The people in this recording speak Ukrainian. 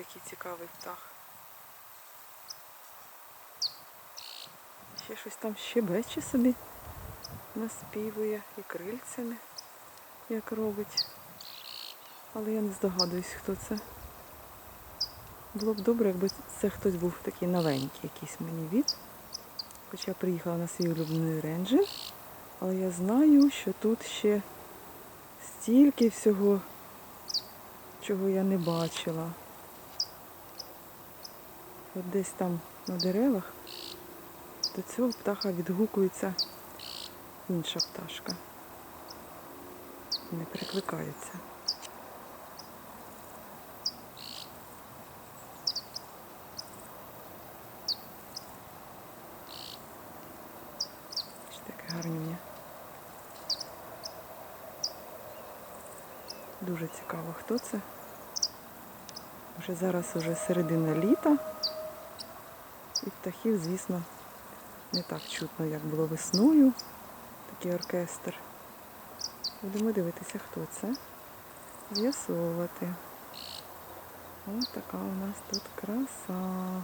який цікавий птах. Ще щось там щебече собі, наспівує і крильцями, як робить. Але я не здогадуюсь, хто це. Було б добре, якби це хтось був такий новенький якийсь мені від. Хоча приїхала на свій улюблений ренджі. Але я знаю, що тут ще стільки всього, чого я не бачила. От десь там на деревах до цього птаха відгукується інша пташка. Не перекликаються. Таке гарнюня. Дуже цікаво, хто це. Вже зараз уже середина літа. І птахів, звісно, не так чутно, як було весною. Такий оркестр. Будемо дивитися, хто це. З'ясовувати. Ось така у нас тут краса.